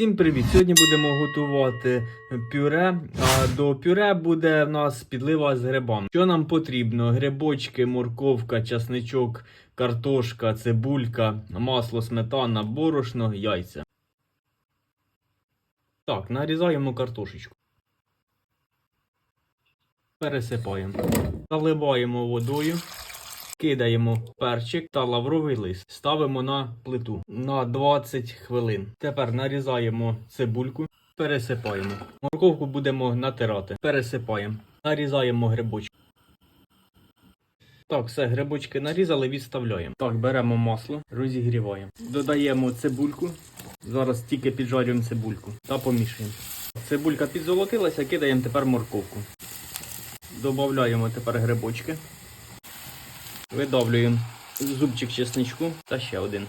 Всім привіт! Сьогодні будемо готувати пюре. А до пюре буде в нас підлива з грибами. Що нам потрібно? Грибочки, морковка, часничок, картошка, цибулька, масло, сметана, борошно, яйця. Так, нарізаємо картошечку. Пересипаємо. Заливаємо водою. Кидаємо перчик та лавровий лист. Ставимо на плиту на 20 хвилин. Тепер нарізаємо цибульку, пересипаємо. Морковку будемо натирати. Пересипаємо. Нарізаємо грибочки. Так, все, грибочки нарізали, відставляємо. Так, беремо масло, розігріваємо. Додаємо цибульку. Зараз тільки піджарюємо цибульку та помішуємо. Цибулька підзолотилася, кидаємо тепер морковку. Додаємо тепер грибочки. Видавлюємо зубчик чесничку та ще один.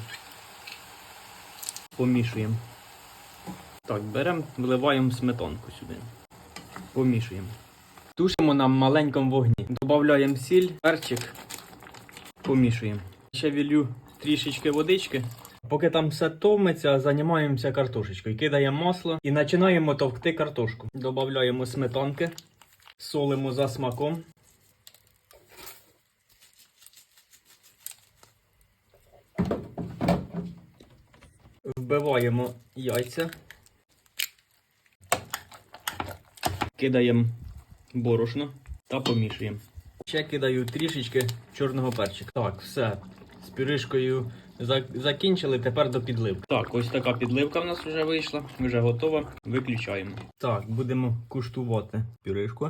Помішуємо. Так, беремо, вливаємо сметанку сюди. Помішуємо. Тушимо на маленькому вогні. Додаємо сіль, перчик. Помішуємо. Ще вілью трішечки водички. Поки там все томиться, займаємося картошечкою. Кидаємо масло і починаємо товкти картошку. Додаємо сметанки, солимо за смаком. Вбиваємо яйця. Кидаємо борошно та помішуємо. Ще кидаю трішечки чорного перчика. Так, все. З пюришкою закінчили, тепер до підливки. Так, ось така підливка в нас вже вийшла, вже готова. Виключаємо. Так, будемо куштувати пюришку.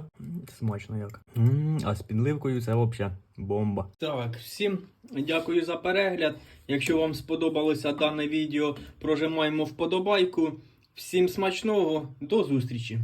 Смачно як. М, А з підливкою це взагалі бомба. Так, всім дякую за перегляд. Якщо вам сподобалося дане відео, прожимаємо вподобайку. Всім смачного, до зустрічі!